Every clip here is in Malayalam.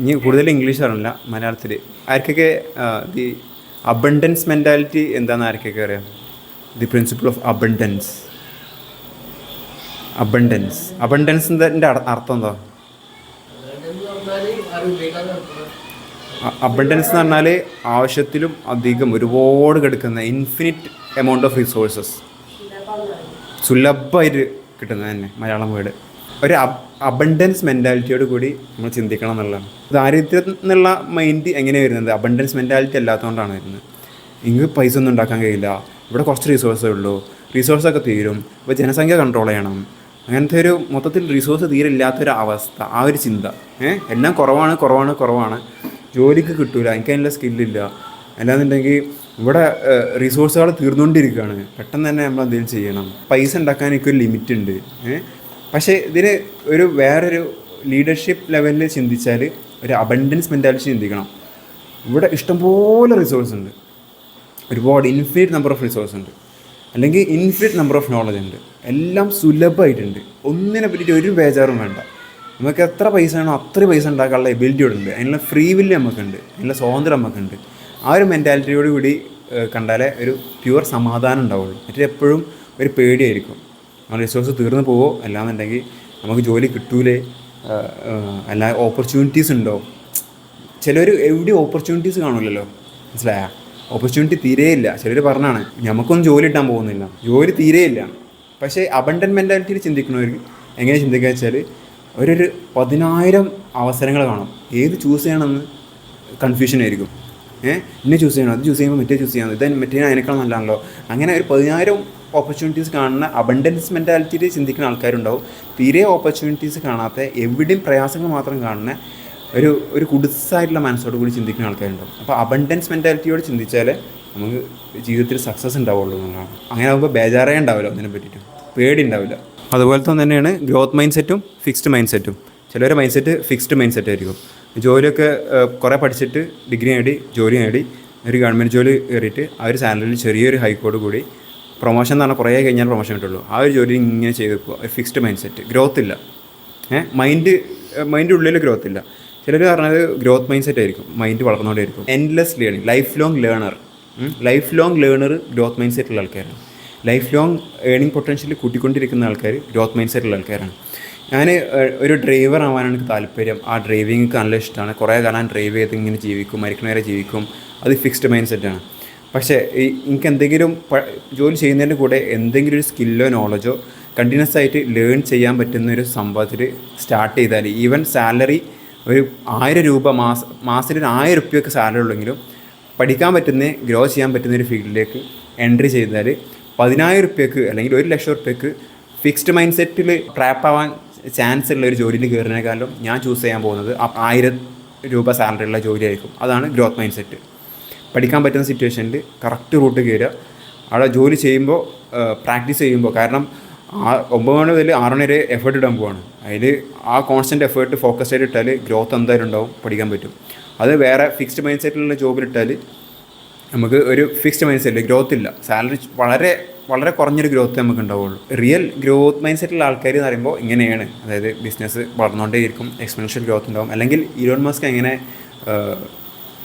ഇനി കൂടുതൽ ഇംഗ്ലീഷ് അറിയില്ല മലയാളത്തിൽ. ആർക്കൊക്കെ ദി അബണ്ടൻസ് മെന്റാലിറ്റി എന്താണെന്ന് ആർക്കൊക്കെ അറിയാം? The principle of abundance abundance അബണ്ടൻസിന്റെ അർത്ഥം എന്താ? അബണ്ടൻസ് എന്ന് പറഞ്ഞാൽ ആവശ്യത്തിലും അധികം ഒരുപാട് കിടക്കുന്ന ഇൻഫിനിറ്റ് എമൗണ്ട് ഓഫ് റിസോഴ്സസ് സുലഭമായിട്ട് കിട്ടുന്നത് തന്നെ മലയാളം വേർഡ് ഒരു അബണ്ടൻസ് മെന്റാലിറ്റിയോട് കൂടി നമ്മൾ ചിന്തിക്കണം എന്നുള്ളതാണ്. ദാരിദ്ര്യം എന്നുള്ള മൈൻഡ് എങ്ങനെ വരുന്നത്? അബണ്ടൻസ് മെന്റാലിറ്റി അല്ലാത്തതുകൊണ്ടാണ് വരുന്നത്. ഇങ്ങ് പൈസ ഒന്നും ഉണ്ടാക്കാൻ കഴിയില്ല. ഇവിടെ കുറച്ച് റിസോഴ്സേ ഉള്ളൂ. റിസോഴ്സൊക്കെ തീരും. ഇപ്പോൾ ജനസംഖ്യ കൺട്രോൾ ചെയ്യണം. അങ്ങനത്തെ ഒരു മൊത്തത്തിൽ റിസോഴ്സ് തീരെ ഇല്ലാത്തൊരു അവസ്ഥ. ആ ഒരു ചിന്ത. ഏഹ് എല്ലാം കുറവാണ് കുറവാണ് കുറവാണ്. ജോലിക്ക് കിട്ടൂല. എനിക്ക് അതിനുള്ള സ്കില്ലില്ല അല്ലാന്നുണ്ടെങ്കിൽ ഇവിടെ റിസോഴ്സുകൾ തീർന്നുകൊണ്ടിരിക്കുകയാണ് പെട്ടെന്ന് തന്നെ നമ്മൾ എന്തെങ്കിലും ചെയ്യണം. പൈസ ഉണ്ടാക്കാൻ എനിക്കൊരു ലിമിറ്റ് ഉണ്ട്. ഏഹ് പക്ഷേ ഇതിന് ഒരു വേറൊരു ലീഡർഷിപ്പ് ലെവലിൽ ചിന്തിച്ചാൽ ഒരു അബണ്ടൻസ് മെന്റാലിറ്റി ചിന്തിക്കണം. ഇവിടെ ഇഷ്ടംപോലെ റിസോഴ്സ് ഉണ്ട്. ഒരുപാട് ഇൻഫിനിറ്റ് നമ്പർ ഓഫ് റിസോഴ്സ് ഉണ്ട്. അല്ലെങ്കിൽ ഇൻഫിനിറ്റ് നമ്പർ ഓഫ് നോളജ് ഉണ്ട്. എല്ലാം സുലഭമായിട്ടുണ്ട്. ഒന്നിനെ പറ്റിയിട്ട് ഒരു ബേജാറും വേണ്ട. നമുക്ക് എത്ര പൈസ വേണോ അത്ര പൈസ ഉണ്ടാക്കാനുള്ള എബിലിറ്റി ഇവിടെ ഉണ്ട്. അതിനുള്ള ഫ്രീ വില്ല് നമുക്കുണ്ട്. അതിനുള്ള സ്വാതന്ത്ര്യം നമുക്കുണ്ട്. ആ ഒരു മെന്റാലിറ്റിയോട് കൂടി കണ്ടാലേ ഒരു പ്യുവർ സമാധാനം ഉണ്ടാവുള്ളൂ. മറ്റേ എപ്പോഴും ഒരു പേടിയായിരിക്കും. ആ റിസോഴ്സ് തീർന്നു പോവോ? അല്ലാന്നുണ്ടെങ്കിൽ നമുക്ക് ജോലി കിട്ടൂലേ? അല്ല ഓപ്പർച്യൂണിറ്റീസ് ഉണ്ടോ? ചിലർ എവിടെ ഓപ്പർച്യൂണിറ്റീസ് കാണില്ലല്ലോ മനസ്സിലായ? ഓപ്പർച്യൂണിറ്റി തീരെയില്ല ചിലർ പറഞ്ഞാണ് നമുക്കൊന്നും ജോലി ഇട്ടാൻ പോകുന്നില്ല. ജോലി തീരെയില്ല പക്ഷേ അബണ്ടൻ മെന്റാലിറ്റിയിൽ ചിന്തിക്കുന്നവർക്ക് എങ്ങനെ ചിന്തിക്കുക വെച്ചാൽ ഒരു പതിനായിരം അവസരങ്ങൾ കാണും. ഏത് ചൂസ് ചെയ്യണമെന്ന് കൺഫ്യൂഷൻ ആയിരിക്കും. ഏഹ് ഇന്നെ ചൂസ് ചെയ്യണം അത് ചൂസ് ചെയ്യുമ്പോൾ മറ്റേ ചൂസ് ചെയ്യണം ഇത് മറ്റേ അതിനേക്കാൾ നല്ലതാണല്ലോ. അങ്ങനെ ഒരു പതിനായിരം ഓപ്പർച്യൂണിറ്റീസ് കാണുന്ന അബണ്ടൻസ് മെന്റാലിറ്റിയിൽ ചിന്തിക്കുന്ന ആൾക്കാരുണ്ടാവും. തീരെ ഓപ്പർച്യൂണിറ്റീസ് കാണാത്ത എവിടെയും പ്രയാസങ്ങൾ മാത്രം കാണുന്ന ഒരു ഒരു കുടുസായിട്ടുള്ള മനസ്സോട് കൂടി ചിന്തിക്കുന്ന ആൾക്കാരുണ്ടാവും. അപ്പോൾ അബണ്ടൻസ് മെന്റാലിറ്റിയോട് ചിന്തിച്ചാൽ നമുക്ക് ജീവിതത്തിൽ സക്സസ് ഉണ്ടാവുള്ളൂ എന്നുള്ളതാണ്. അങ്ങനെ ആകുമ്പോൾ ബേജാറേ ഉണ്ടാവില്ല അതിനെ പറ്റിയിട്ട്. പേടി ഉണ്ടാവില്ല അതുപോലെ തന്നെയാണ് ഗ്രോത്ത് മൈൻഡ് സെറ്റും ഫിക്സ്ഡ് മൈൻഡ് സെറ്റും ചിലവരുടെ mind set fixed mind set ആയിരിക്കും. ജോലിയൊക്കെ കുറേ പഠിച്ചിട്ട് ഡിഗ്രി നേടി ജോലി നേടി ഒരു ഗവൺമെന്റ് ജോലി കയറിയിട്ട് ആ ഒരു സാലറിയിൽ ചെറിയൊരു ഹൈക്കോട് കൂടി പ്രൊമോഷൻ എന്ന് പറഞ്ഞാൽ കുറേ കഴിഞ്ഞാൽ പ്രൊമോഷൻ കിട്ടുള്ളൂ. ആ ഒരു ജോലി ഇങ്ങനെ ചെയ്ത് വെക്കുക. ഫിക്സ്ഡ് മൈൻഡ് സെറ്റ് ഗ്രോത്ത് ഇല്ല. ഏഹ് മൈൻഡ് മൈൻഡ് ഉള്ളിൽ ഗ്രോത്ത് ഇല്ല. ചിലർ പറഞ്ഞത് ഗ്രോത്ത് മൈൻഡ് സെറ്റ് ആയിരിക്കും. Mind വളർന്നുകൊണ്ടേയിരിക്കും endless learning life long learner life long learner growth mind സെറ്റുള്ള ആൾക്കാരാണ്. ലൈഫ് ലോങ് ഏണിംഗ് പൊട്ടൻഷ്യൽ കൂട്ടിക്കൊണ്ടിരിക്കുന്ന ആൾക്കാർ ഗ്രോത്ത് മൈൻഡ് സെറ്റുള്ള ആൾക്കാരാണ്. ഞാൻ ഒരു ഡ്രൈവർ ആവാനാണ് എനിക്ക് താല്പര്യം. ആ ഡ്രൈവിംഗ് എനിക്ക് നല്ല ഇഷ്ടമാണ് കുറേ കാലം ഡ്രൈവ് ചെയ്ത് ഇങ്ങനെ ജീവിക്കും. മരിക്കണവരെ ജീവിക്കും. അത് ഫിക്സ്ഡ് മൈൻഡ് സെറ്റാണ് പക്ഷേ എനിക്ക് എന്തെങ്കിലും ജോലി ചെയ്യുന്നതിന്റെ കൂടെ എന്തെങ്കിലും ഒരു സ്കില്ലോ നോളജോ കണ്ടിന്യൂസ് ആയിട്ട് ലേൺ ചെയ്യാൻ പറ്റുന്ന ഒരു സംഭവത്തിൽ സ്റ്റാർട്ട് ചെയ്താൽ ഈവൻ സാലറി ഒരു ആയിരം രൂപ മാസ മാസത്തിൽ ഒരു ആയിരം റുപ്യൊക്കെ സാലറി ഉള്ളെങ്കിലും പഠിക്കാൻ പറ്റുന്ന ഗ്രോ ചെയ്യാൻ പറ്റുന്ന ഒരു ഫീൽഡിലേക്ക് എൻട്രി ചെയ്താൽ പതിനായിരം റുപ്യക്ക് അല്ലെങ്കിൽ ഒരു ലക്ഷം റുപ്യക്ക് ഫിക്സ്ഡ് മൈൻഡ് സെറ്റിൽ ട്രാപ്പ് ആവാൻ ചാൻസ് ഉള്ള ഒരു ജോലിയിൽ കയറുന്നതിനേക്കാളും ഞാൻ ചൂസ് ചെയ്യാൻ പോകുന്നത് ആയിരം രൂപ സാലറി ഉള്ള ജോലിയായിരിക്കും അതാണ് ഗ്രോത്ത് മൈൻഡ് സെറ്റ് പഠിക്കാൻ പറ്റുന്ന സിറ്റുവേഷനിൽ കറക്റ്റ് റൂട്ട് കയറുക അവിടെ ജോലി ചെയ്യുമ്പോൾ പ്രാക്ടീസ് ചെയ്യുമ്പോൾ. കാരണം ആ ഒമ്പത് മണി മുതൽ ആറ് മണി വരെ എഫേർട്ട് ഇടാൻ പോവാണ്. അതിൽ ആ കോൺസ്റ്റന്റ് എഫേർട്ട് ഫോക്കസ് ആയിട്ട് ഇട്ടാൽ ഗ്രോത്ത് എന്തായാലും ഉണ്ടാവും പഠിക്കാൻ പറ്റും. അത് വേറെ ഫിക്സ്ഡ് മൈൻഡ് സെറ്റിലുള്ള ജോബിലിട്ടാൽ നമുക്ക് ഒരു ഫിക്സ്ഡ് മൈൻഡ് സെറ്റിൽ ഗ്രോത്ത് ഇല്ല. സാലറി വളരെ വളരെ കുറഞ്ഞൊരു ഗ്രോത്ത് നമുക്ക് ഉണ്ടാവുള്ളൂ. റിയൽ ഗ്രോത്ത് മൈൻഡ് സെറ്റിലുള്ള ആൾക്കാർ എന്ന് പറയുമ്പോൾ ഇങ്ങനെയാണ്. അതായത് ബിസിനസ് വളർന്നുകൊണ്ടേയിരിക്കും എക്സ്പെൻഷ്യൽ ഗ്രോത്ത് ഉണ്ടാവും. അല്ലെങ്കിൽ ഇലോൺ മസ്ക് എങ്ങനെ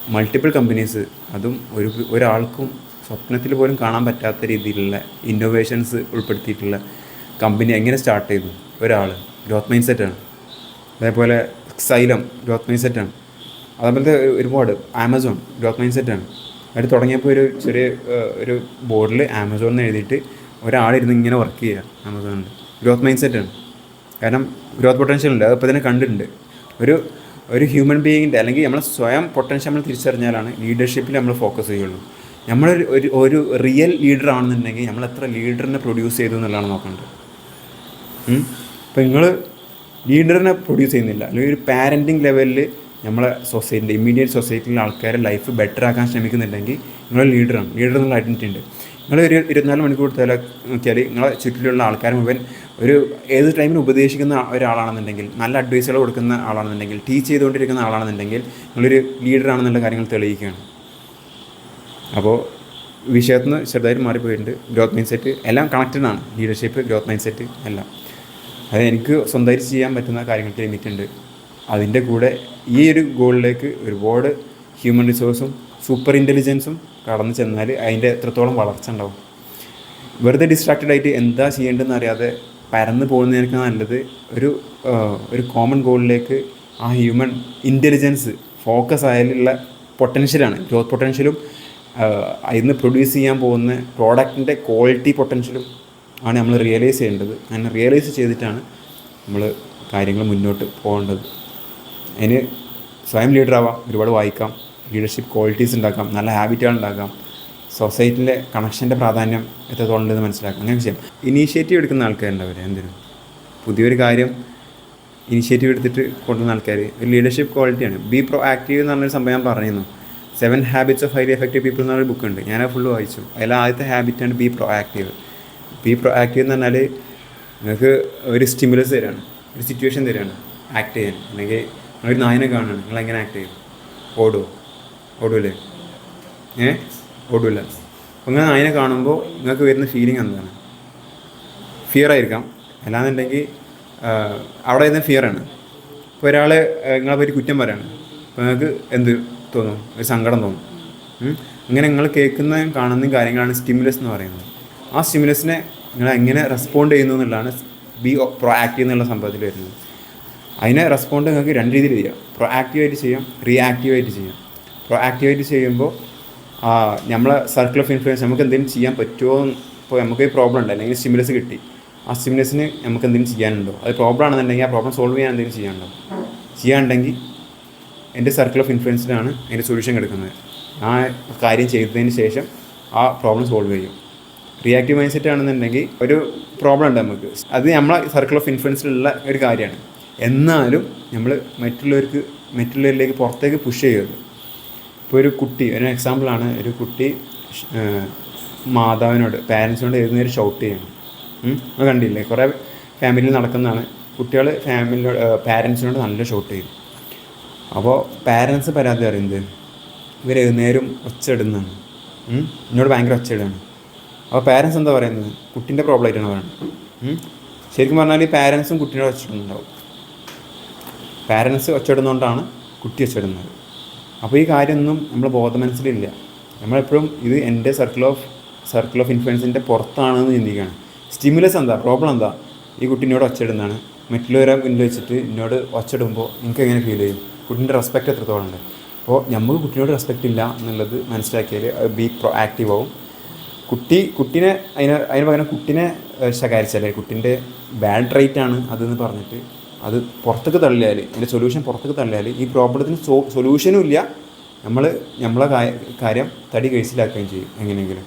മൾട്ടിപ്പിൾ കമ്പനീസ് അതും ഒരു ഒരാൾക്കും സ്വപ്നത്തിൽ പോലും കാണാൻ പറ്റാത്ത രീതിയിലുള്ള ഇന്നോവേഷൻസ് ഉൾപ്പെടുത്തിയിട്ടുള്ള കമ്പനി എങ്ങനെ സ്റ്റാർട്ട് ചെയ്തു? ഒരാൾ ഗ്രോത്ത് മൈൻഡ് സെറ്റാണ് അതേപോലെ സൈലം ഗ്രോത്ത് മൈൻഡ് സെറ്റാണ് അതേപോലത്തെ ഒരുപാട് ആമസോൺ ഗ്രോത്ത് മൈൻഡ് സെറ്റാണ് അവർ തുടങ്ങിയപ്പോൾ ഒരു ചെറിയ ഒരു ബോർഡിൽ ആമസോൺ എന്ന് എഴുതിയിട്ട് ഒരാളിരുന്ന് ഇങ്ങനെ വർക്ക് ചെയ്യുക ആമസോണിൽ. ഗ്രോത്ത് മൈൻഡ് സെറ്റാണ് കാരണം ഗ്രോത്ത് പൊട്ടൻഷ്യൽ ഉണ്ട്. അതിപ്പോൾ തന്നെ കണ്ടിട്ടുണ്ട്. ഒരു ഒരു ഹ്യൂമൻ ബീയിങ്ങിന്റെ അല്ലെങ്കിൽ നമ്മൾ സ്വയം പൊട്ടൻഷ്യൽ നമ്മൾ തിരിച്ചറിഞ്ഞാലാണ് ലീഡർഷിപ്പിൽ നമ്മൾ ഫോക്കസ് ചെയ്യുള്ളൂ. നമ്മളൊരു ഒരു ഒരു റിയൽ ലീഡർ ആണെന്നുണ്ടെങ്കിൽ നമ്മൾ എത്ര ലീഡറിനെ പ്രൊഡ്യൂസ് ചെയ്തു എന്നുള്ളതാണ് നോക്കേണ്ടത്. ഇപ്പം നിങ്ങൾ ലീഡറിനെ പ്രൊഡ്യൂസ് ചെയ്യുന്നില്ല. അല്ലെങ്കിൽ ഒരു പാരന്റിങ് ലെവലിൽ നമ്മളെ സൊസൈറ്റിന്റെ ഇമ്മീഡിയറ്റ് സൊസൈറ്റിയിലെ ആൾക്കാരെ ലൈഫ് ബെറ്റർ ആക്കാൻ ശ്രമിക്കുന്നുണ്ടെങ്കിൽ നിങ്ങൾ ലീഡറാണ് ലീഡർ എന്നുള്ള ഐഡന്റിറ്റി ഉണ്ട്. നിങ്ങൾ ഇരുപത്തിനാല് മണിക്കൂർ നോക്കിയാൽ നിങ്ങളെ ചുറ്റിലുള്ള ആൾക്കാർ മുഴുവൻ ഒരു ഏത് ടൈമിൽ ഉപദേശിക്കുന്ന ഒരാളാണെന്നുണ്ടെങ്കിൽ നല്ല അഡ്വൈസുകൾ കൊടുക്കുന്ന ആളാണെന്നുണ്ടെങ്കിൽ ടീച്ച് ചെയ്തുകൊണ്ടിരിക്കുന്ന ആളാണെന്നുണ്ടെങ്കിൽ നിങ്ങളൊരു ലീഡറാണെന്നുള്ള കാര്യങ്ങൾ തെളിയിക്കുകയാണ്. അപ്പോൾ വിഷയത്തിൽ നിന്ന് ചെറുതായിട്ട് മാറിപ്പോയിട്ടുണ്ട്. ഗ്രോത്ത് മൈൻഡ് സെറ്റ് എല്ലാം കണക്റ്റഡ് ആണ്. ലീഡർഷിപ്പ് ഗ്രോത്ത് മൈൻഡ് സെറ്റ് എല്ലാം. അത് എനിക്ക് സ്വന്തമായിട്ട് ചെയ്യാൻ പറ്റുന്ന കാര്യങ്ങൾക്ക് ലിമിറ്റ് ഉണ്ട്. അതിന്റെ കൂടെ ഈ ഒരു ഗോളിലേക്ക് ഒരുപാട് ഹ്യൂമൻ റിസോഴ്സും സൂപ്പർ ഇന്റലിജൻസും കടന്നു ചെന്നാൽ അതിന്റെ എത്രത്തോളം വളർച്ച ഉണ്ടാവും. വെറുതെ ഡിസ്ട്രാക്റ്റഡ് ആയിട്ട് എന്താ ചെയ്യേണ്ടതെന്ന് അറിയാതെ പരന്ന് പോകുന്നതിനേക്കാൾ നല്ലത്. ഒരു ഒരു കോമൺ ഗോളിലേക്ക് ആ ഹ്യൂമൻ ഇന്റലിജൻസ് ഫോക്കസ് ആയാലുള്ള പൊട്ടൻഷ്യലാണ് ഗ്രോത്ത് പൊട്ടൻഷ്യലും അതിന്ന് പ്രൊഡ്യൂസ് ചെയ്യാൻ പോകുന്ന പ്രോഡക്റ്റിന്റെ ക്വാളിറ്റി പൊട്ടൻഷ്യലും ആണ് നമ്മൾ റിയലൈസ് ചെയ്യേണ്ടത്. അങ്ങനെ റിയലൈസ് ചെയ്തിട്ടാണ് നമ്മൾ കാര്യങ്ങൾ മുന്നോട്ട് പോകേണ്ടത്. അതിന് സ്വയം ലീഡറാവാം ഒരുപാട് വായിക്കാം. ലീഡർഷിപ്പ് ക്വാളിറ്റീസ് ഉണ്ടാക്കാം. നല്ല ഹാബിറ്റുകൾ ഉണ്ടാക്കാം. സൊസൈറ്റിയിലെ കണക്ഷന്റെ പ്രാധാന്യം എത്രത്തോളം ഉണ്ടെന്ന് മനസ്സിലാക്കും. അങ്ങനെ ചെയ്യാം. ഇനീഷ്യേറ്റീവ് എടുക്കുന്ന ആൾക്കാരുണ്ടാവില്ല എന്തിനും? പുതിയൊരു കാര്യം ഇനീഷ്യേറ്റീവ് എടുത്തിട്ട് കൊണ്ടുവന്ന ആൾക്കാർ. ഒരു ലീഡർഷിപ്പ് ക്വാളിറ്റിയാണ് ബി പ്രോ ആക്റ്റീവ് എന്ന് പറഞ്ഞൊരു സംഭവം ഞാൻ പറഞ്ഞിരുന്നു. Seven habits of highly effective people എന്നൊരു ബുക്ക് ഉണ്ട്. ഞാൻ ഫുള്ള് വായിച്ചു. അതിൽ ആദ്യത്തെ ഹാബിറ്റാണ് be proactive be proactive എന്ന് പറഞ്ഞാൽ നിങ്ങൾക്ക് ഒരു സ്റ്റിമുലസ് തരാണ്. ഒരു സിറ്റുവേഷൻ തരാണ്. ആക്ട് ചെയ്യാൻ. അല്ലെങ്കിൽ ഒരു നായനെ കാണുകയാണ്. നിങ്ങൾ എങ്ങനെ ആക്ട് ചെയ്യും? ഓടുമോ ഓടൂലേ? ഏ? അങ്ങനെ നിങ്ങൾ നായനെ കാണുമ്പോൾ നിങ്ങൾക്ക് വരുന്ന ഫീലിംഗ് എന്താണ്? ഫിയർ ആയിരിക്കാം. അല്ലാന്നുണ്ടെങ്കിൽ അവിടെ വരുന്ന ഫിയറാണ് ഇപ്പോൾ ഒരാൾ നിങ്ങളെ പറ്റി കുറ്റം പറയാണ്. അപ്പോൾ നിങ്ങൾക്ക് എന്ത് തോന്നും? ഒരു സങ്കടം തോന്നും. അങ്ങനെ നിങ്ങൾ കേൾക്കുന്നതും കാണുന്നതും കാര്യങ്ങളാണ് സ്റ്റിമുലസ് എന്ന് പറയുന്നത്. ആ സ്റ്റിമുലസിനെ നിങ്ങൾ എങ്ങനെ റെസ്പോണ്ട് ചെയ്യുന്നു എന്നുള്ളതാണ് ബി പ്രോ ആക്റ്റീവ് എന്നുള്ള സംഭവത്തിൽ വരുന്നത്. അതിനെ റെസ്പോണ്ട് നിങ്ങൾക്ക് രണ്ട് രീതിയിൽ ചെയ്യാം. പ്രോ ആക്റ്റീവായിട്ട് ചെയ്യാം റിയാക്റ്റീവായിട്ട് ചെയ്യാം. പ്രോ ആക്റ്റീവായിട്ട് ചെയ്യുമ്പോൾ നമ്മളെ സർക്കിൾ ഓഫ് ഇൻഫ്ലുവൻസ് നമുക്ക് എന്തെങ്കിലും ചെയ്യാൻ പറ്റുമോ ഇപ്പോൾ നമുക്ക് പ്രോബ്ലം ഉണ്ട്. അല്ലെങ്കിൽ സ്റ്റിമുലസ് കിട്ടി. ആ സ്റ്റിമുലസിന് നമുക്ക് എന്തെങ്കിലും ചെയ്യാനുണ്ടോ? അത് പ്രോബ്ലം ആണെന്നുണ്ടെങ്കിൽ ആ പ്രോബ്ലം സോൾവ് ചെയ്യാൻ എന്തെങ്കിലും ചെയ്യാനുണ്ടോ? ചെയ്യാനുണ്ടെങ്കിൽ എന്റെ സർക്കിൾ ഓഫ് ഇൻഫ്ലുവൻസിലാണ് അതിന്റെ സൊല്യൂഷൻ എടുക്കുന്നത്. ആ കാര്യം ചെയ്തതിന് ശേഷം ആ പ്രോബ്ലം സോൾവ് ചെയ്യും. റിയാക്റ്റീവ് മൈൻഡ് സെറ്റ് ആണെന്നുണ്ടെങ്കിൽ ഒരു പ്രോബ്ലം ഉണ്ട് നമുക്ക്. അത് നമ്മളെ സർക്കിൾ ഓഫ് ഇൻഫ്ലുവൻസിലുള്ള ഒരു കാര്യമാണ്. എന്നാലും നമ്മൾ മറ്റുള്ളവർക്ക് മറ്റുള്ളവരിലേക്ക് പുറത്തേക്ക് പുഷ് ചെയ്യരുത്. ഇപ്പോൾ ഒരു കുട്ടി ഒരു എക്സാമ്പിളാണ് ഒരു കുട്ടി മാതാവിനോട് പാരൻസിനോട് എഴുതുന്നവർ ഷൗട്ട് ചെയ്യണം. അത് കണ്ടില്ലേ? കുറേ ഫാമിലിയിൽ നടക്കുന്നതാണ്. കുട്ടികൾ ഫാമിലിയോട് പാരൻസിനോട് നല്ല ഷൗട്ട് ചെയ്യും. അപ്പോൾ പാരൻസ് പരാതി പറയുന്നത് ഇവർ എഴുന്നേരം ഒച്ചയിടുന്നതാണ്? എന്നോട് ഭയങ്കര ഒച്ചയിടാണ് അപ്പോൾ പാരൻസ് എന്താ പറയുന്നത്? കുട്ടീന്റെ പ്രോബ്ലം ആയിട്ടാണ് പറയുന്നത്. ശരിക്കും പറഞ്ഞാൽ ഈ പാരൻസും കുട്ടീനോട് ഒച്ചയിടുന്നുണ്ടാവും പാരൻസ് ഒച്ചയിടുന്നതുകൊണ്ടാണ് കുട്ടി ഒച്ചയിടുന്നത് അപ്പോൾ ഈ കാര്യമൊന്നും നമ്മൾ ബോധ മനസ്സിലില്ല. നമ്മളെപ്പോഴും ഇത് എന്റെ സർക്കിൾ ഓഫ് സർക്കിൾ ഓഫ് ഇൻഫ്ലുവൻസിന്റെ പുറത്താണെന്ന് ചിന്തിക്കുകയാണ്. സ്റ്റിമുലസ് എന്താ? പ്രോബ്ലം എന്താ? ഈ കുട്ടീനോട് ഒച്ചയിടുന്നതാണ്. മറ്റുള്ളവരെ മുന്നിൽ വെച്ചിട്ട് എന്നോട് ഒച്ചയിടുമ്പോൾ നിങ്ങൾക്ക് എങ്ങനെ ഫീൽ ചെയ്യും? കുട്ടീന്റെ റെസ്പെക്റ്റ് എത്രത്തോളം ഉണ്ട്? അപ്പോൾ നമുക്ക് കുട്ടിയോട് റെസ്പെക്റ്റ് ഇല്ല എന്നുള്ളത് മനസ്സിലാക്കിയാൽ ബി പ്രോ ആക്റ്റീവ് ആവും. കുട്ടി കുട്ടിനെ അതിന് അതിന് പകരം കുട്ടീനെ ശകാരിച്ചാൽ കുട്ടീന്റെ ബാഡ് റേറ്റ് ആണ് അതെന്ന് പറഞ്ഞിട്ട് അത് പുറത്തേക്ക് തള്ളിയാൽ അതിന്റെ സൊല്യൂഷൻ പുറത്തേക്ക് തള്ളിയാൽ ഈ പ്രോബ്ലത്തിന് സോ സൊല്യൂഷനും ഇല്ല. നമ്മൾ നമ്മളെ കാര്യം തടി കഴിച്ചിലാക്കുകയും ചെയ്യും എങ്ങനെയെങ്കിലും.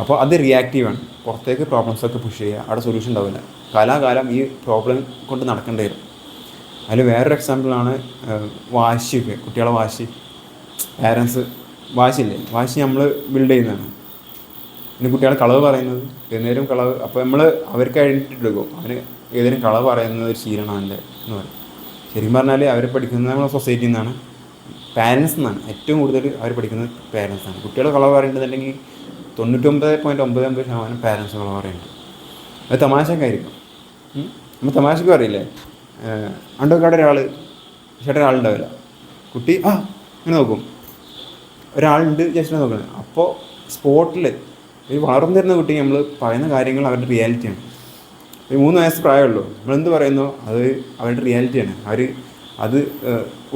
അപ്പോൾ അത് റിയാക്റ്റീവാണ് പുറത്തേക്ക് പ്രോബ്ലംസൊക്കെ പുഷ് ചെയ്യുക. അവിടെ സൊല്യൂഷൻ ഉണ്ടാവില്ല. കാലാകാലം ഈ പ്രോബ്ലം കൊണ്ട് നടക്കേണ്ടി വരും. അതിൽ വേറൊരു എക്സാമ്പിളാണ് വാശിയൊക്കെ. കുട്ടികളെ വാശി. പാരൻസ് വാശിയില്ലേ? വാശി നമ്മൾ ബിൽഡ് ചെയ്യുന്നതാണ്. പിന്നെ കുട്ടികൾ കളവ് പറയുന്നത്. ഏതുനേരം കളവ് അപ്പോൾ നമ്മൾ അവർക്ക് ഐഡന്റിറ്റി എടുക്കും അവന് ഏതെങ്കിലും കളവ് പറയുന്നത് ഒരു ശീലമാണ് അവന്റെ എന്ന് പറയും. ശരിക്കും പറഞ്ഞാൽ അവർ പഠിക്കുന്നത് നമ്മളെ സൊസൈറ്റിയിൽ നിന്നാണ് പാരൻസ് എന്നാണ് ഏറ്റവും കൂടുതൽ അവർ പഠിക്കുന്നത് പാരൻസ് ആണ് കുട്ടികൾ കളവ് പറയേണ്ടതുണ്ടെങ്കിൽ തൊണ്ണൂറ്റൊമ്പത് പോയിന്റ് ഒമ്പത് ഒമ്പത് ശതമാനം പാരൻസ് കളവ് പറയുന്നുണ്ട് അത് തമാശക്കായിരിക്കും. നമ്മൾ തമാശക്ക് പറയില്ലേ? അണ്ടൊക്കെ ഒരാൾ ചേട്ടൻ ഒരാളുണ്ടാവില്ല. കുട്ടി ആ ഇങ്ങനെ നോക്കും. ഒരാളുണ്ട് ജസ്റ്റ് നോക്കണേ. അപ്പോൾ സ്പോട്ടിൽ ഒരു വളർന്നു തരുന്ന കുട്ടി നമ്മൾ പറയുന്ന കാര്യങ്ങൾ അവരുടെ റിയാലിറ്റിയാണ് ഈ മൂന്ന് വയസ്സ് പ്രായമുള്ളൂ. നമ്മളെന്ത് പറയുന്നോ? അത് അവരുടെ റിയാലിറ്റിയാണ് അവർ അത്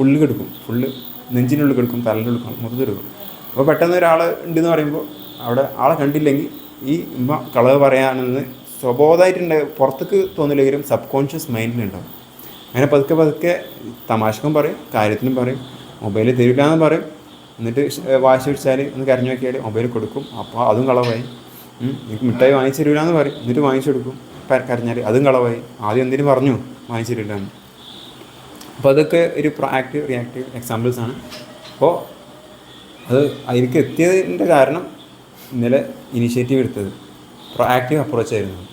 ഉള്ളിൽ കെടുക്കും. ഫുള്ള് നെഞ്ചിനുള്ളിൽ കെടുക്കും തലന്റെ ഉള്ളിൽ മൊത്തത്തിൽ എടുക്കും അപ്പോൾ പെട്ടെന്ന് ഒരാൾ ഉണ്ടെന്ന് പറയുമ്പോൾ അവിടെ ആളെ കണ്ടില്ലെങ്കിൽ ഈ ഉമ്മ കളവ് പറയാനെന്ന് സ്വബോധമായിട്ടുണ്ട് പുറത്തേക്ക് തോന്നില്ലെങ്കിലും സബ് കോൺഷ്യസ് മൈൻഡിലുണ്ടാവും അങ്ങനെ പതുക്കെ പതുക്കെ തമാശക്കും പറയും കാര്യത്തിനും പറയും മൊബൈലിൽ തരില്ല എന്ന് പറയും. എന്നിട്ട് വാശി പിടിച്ചാൽ ഒന്ന് കരഞ്ഞു നോക്കിയാൽ മൊബൈൽ കൊടുക്കും. അപ്പോൾ അതും കളവായി. എനിക്ക് മിഠായി വാങ്ങിച്ചു തരൂലെന്ന് പറയും. എന്നിട്ട് വാങ്ങിച്ചു കൊടുക്കും. കരഞ്ഞാൽ അതും കളവായി. ആദ്യം എന്തിനു പറഞ്ഞു വാങ്ങിച്ചു തരില്ലാന്ന് അപ്പോൾ അതൊക്കെ ഒരു പ്രാക്റ്റീവ് റിയാക്റ്റീവ് എക്സാമ്പിൾസ് ആണ്. അപ്പോൾ അത് അതിലേക്ക് എത്തിയതിന്റെ കാരണം ഇന്നലെ ഇനിഷ്യേറ്റീവ് എടുത്തത്. അപ്രോച്ച് ആയിരുന്നു.